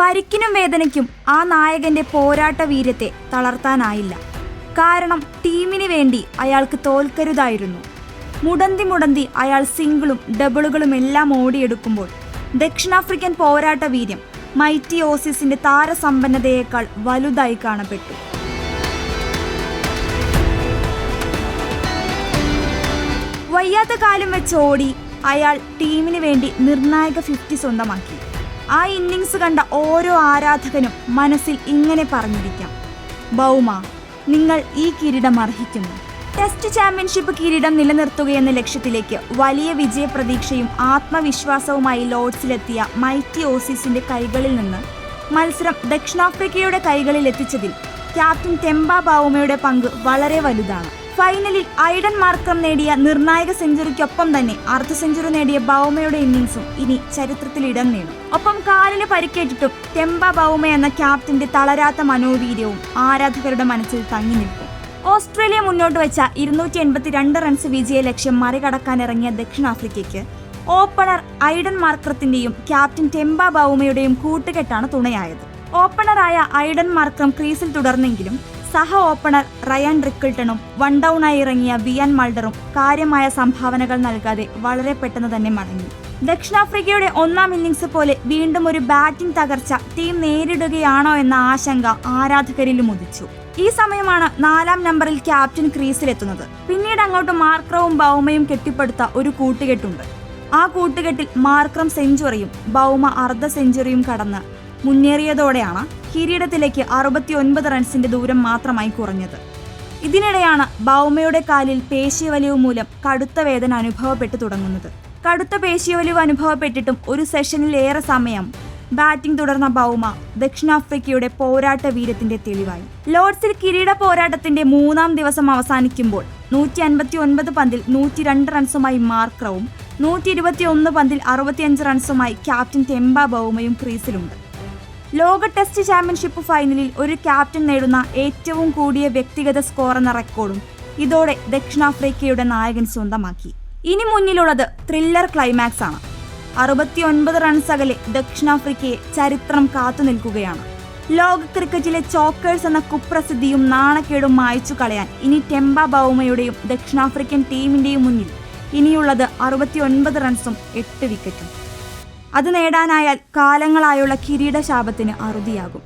പരിക്കിനും വേദനയ്ക്കും ആ നായകന്റെ പോരാട്ട വീര്യത്തെ തളർത്താനായില്ല. കാരണം ടീമിന് വേണ്ടി അയാൾക്ക് തോൽക്കരുതായിരുന്നു. മുടന്തി മുടന്തി അയാൾ സിംഗിളും ഡബിളുകളും എല്ലാം ഓടിയെടുക്കുമ്പോൾ ദക്ഷിണാഫ്രിക്കൻ പോരാട്ട വീര്യം മൈറ്റി ഓസീസിന്റെ താരസമ്പന്നതയേക്കാൾ വലുതായി കാണപ്പെട്ടു. വയ്യാത്ത കാലം വെച്ച് ഓടി അയാൾ ടീമിന് വേണ്ടി നിർണായക ഫിഫ്റ്റി സ്വന്തമാക്കി. ആ ഇന്നിങ്സ് കണ്ട ഓരോ ആരാധകനും മനസ്സിൽ ഇങ്ങനെ പറഞ്ഞിരിക്കാം. ബൗമ നിങ്ങൾ ഈ കിരീടം അർഹിക്കുന്നു. ടെസ്റ്റ് ചാമ്പ്യൻഷിപ്പ് കിരീടം നിലനിർത്തുകയെന്ന ലക്ഷ്യത്തിലേക്ക് വലിയ വിജയപ്രതീക്ഷയും ആത്മവിശ്വാസവുമായി ലോഡ്സിലെത്തിയ മൈറ്റി ഓസീസിന്റെ കൈകളിൽ നിന്ന് മത്സരം ദക്ഷിണാഫ്രിക്കയുടെ കൈകളിൽ എത്തിച്ചതിൽ ക്യാപ്റ്റൻ തെമ്പ ബാവുമയുടെ പങ്ക് വളരെ വലുതാണ്. ഫൈനലിൽ ഐഡൻ മാർക്കം നേടിയ നിർണായക സെഞ്ചുറിക്കൊപ്പം തന്നെ അർദ്ധ സെഞ്ചുറി നേടിയ ബൗമയുടെ ഇന്നിംഗ്സും ഇനി ചരിത്രത്തിൽ ഇടം നേടും. ഒപ്പം കാലിന് പരിക്കേറ്റിട്ടും ടെമ്പ ബൗമ എന്ന ക്യാപ്റ്റന്റെ തളരാത്ത മനോവീര്യവും ആരാധകരുടെ മനസ്സിൽ തങ്ങി നിൽക്കും. ഓസ്ട്രേലിയ മുന്നോട്ട് വെച്ച ഇരുന്നൂറ്റി എൺപത്തിരണ്ട് റൺസ് വിജയ ലക്ഷ്യം മറികടക്കാനിറങ്ങിയ ദക്ഷിണാഫ്രിക്കയ്ക്ക് ഓപ്പണർ ഐഡൻ മാർക്രത്തിന്റെയും ക്യാപ്റ്റൻ ടെമ്പ ബൗമയുടെയും കൂട്ടുകെട്ടാണ് തുണയായത്. ഓപ്പണറായ ഐഡൻ മാർക്രം ക്രീസിൽ തുടർന്നെങ്കിലും സഹ ഓപ്പണർ റയാൻ റിക്കിൾട്ടണും വൺ ഡൗണായി ഇറങ്ങിയ വിയാൻ മൾഡറും കാര്യമായ സംഭാവനകൾ നൽകാതെ വളരെ പെട്ടെന്ന് തന്നെ മടങ്ങി. ദക്ഷിണാഫ്രിക്കയുടെ ഒന്നാം ഇന്നിംഗ്സ് പോലെ വീണ്ടും ഒരു ബാറ്റിംഗ് തകർച്ച ടീം നേരിടുകയാണോ എന്ന ആശങ്ക ആരാധകരിലും ഉദിച്ചു. ഈ സമയമാണ് നാലാം നമ്പറിൽ ക്യാപ്റ്റൻ ക്രീസിലെത്തുന്നത്. പിന്നീട് അങ്ങോട്ട് മാർക്രവും ബൗമയും കെട്ടിപ്പടുത്ത ഒരു കൂട്ടുകെട്ടുണ്ട്. ആ കൂട്ടുകെട്ടിൽ മാർക്രം സെഞ്ചുറിയും ബൗമ അർദ്ധ സെഞ്ചുറിയും കടന്ന് മുന്നേറിയതോടെയാണ് കിരീടത്തിലേക്ക് അറുപത്തിയൊൻപത് റൺസിന്റെ ദൂരം മാത്രമായി കുറഞ്ഞത്. ഇതിനിടെയാണ് ബൗമയുടെ കാലിൽ പേശിവലിവ് മൂലം കടുത്ത വേദന അനുഭവപ്പെട്ടു തുടങ്ങുന്നത്. കടുത്ത പേശിവലിവ് അനുഭവപ്പെട്ടിട്ടും ഒരു സെഷനിലേറെ സമയം ബാറ്റിംഗ് തുടർന്ന ബൗമ ദക്ഷിണാഫ്രിക്കയുടെ പോരാട്ട വീരത്തിന്റെ തെളിവായി. ലോർഡ്സിൽ കിരീട പോരാട്ടത്തിന്റെ മൂന്നാം ദിവസം അവസാനിക്കുമ്പോൾ നൂറ്റി അൻപത്തി ഒൻപത് പന്തിൽ നൂറ്റി രണ്ട് റൺസുമായി മാർക്രവും നൂറ്റി ഇരുപത്തി ഒന്ന് പന്തിൽ അറുപത്തിയഞ്ച് റൺസുമായി ക്യാപ്റ്റൻ തെമ്പ ബൗമയും ക്രീസിലുണ്ട്. ലോക ടെസ്റ്റ് ചാമ്പ്യൻഷിപ്പ് ഫൈനലിൽ ഒരു ക്യാപ്റ്റൻ നേടുന്ന ഏറ്റവും കൂടിയ വ്യക്തിഗത സ്കോർ എന്ന റെക്കോർഡും ഇതോടെ ദക്ഷിണാഫ്രിക്കയുടെ നായകൻ സ്വന്തമാക്കി. ഇനി മുന്നിലുള്ളത് ത്രില്ലർ ക്ലൈമാക്സ് ആണ്. അറുപത്തിയൊൻപത് റൺസ് അകലെ ദക്ഷിണാഫ്രിക്കയെ ചരിത്രം കാത്തു നിൽക്കുകയാണ്. ലോക ക്രിക്കറ്റിലെ ചോക്കേഴ്സ് എന്ന കുപ്രസിദ്ധിയും നാണക്കേടും മായച്ചു കളയാൻ ഇനി ടെമ്പ ബൗമയുടെയും ദക്ഷിണാഫ്രിക്കൻ ടീമിന്റെയും മുന്നിൽ ഇനിയുള്ളത് അറുപത്തിയൊൻപത് റൺസും എട്ട് വിക്കറ്റും അത് നേടാനായാൽ കാലങ്ങളായുള്ള കിരീടശാപത്തിന് അറുതിയാകും